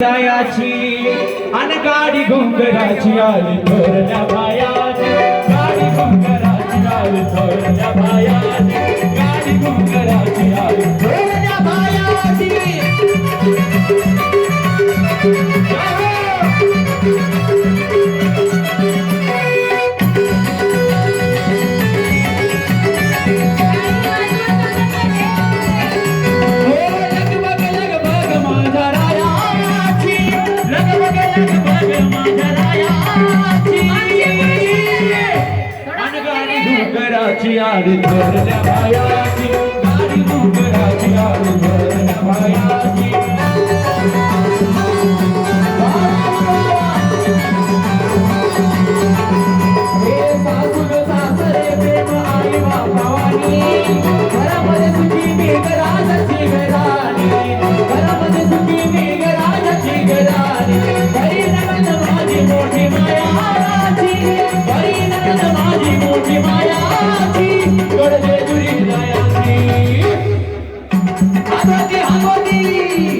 दयाची आणि गाडी घोंगराची आली थोरल्या भाया गाडी घोंगराची आली थोरल्या भाया डोंगराची आडी भरल्या मायाची आडी डोंगराची आडी भरल्या मायाची. Thank you.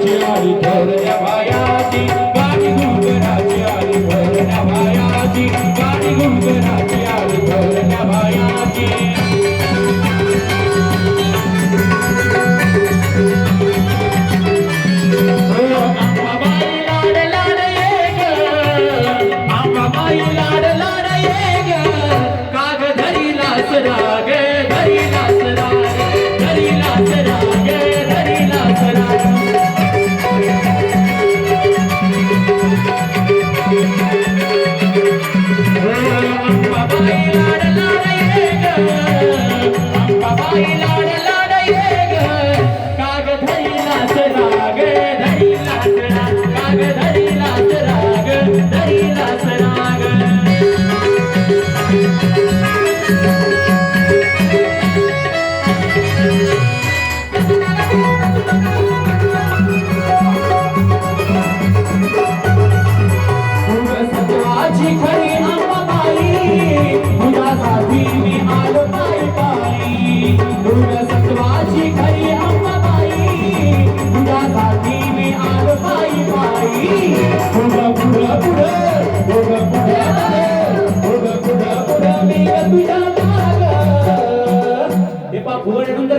মাঝে বাড়ি ধরে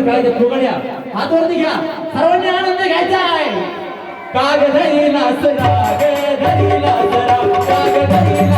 वरती काय ते फुगड्या. हात वरती घ्या. सर्वांनी आनंद घ्यायचा आहे. कागदही नाचरा कागदही नाचरा कागदही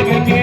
I can get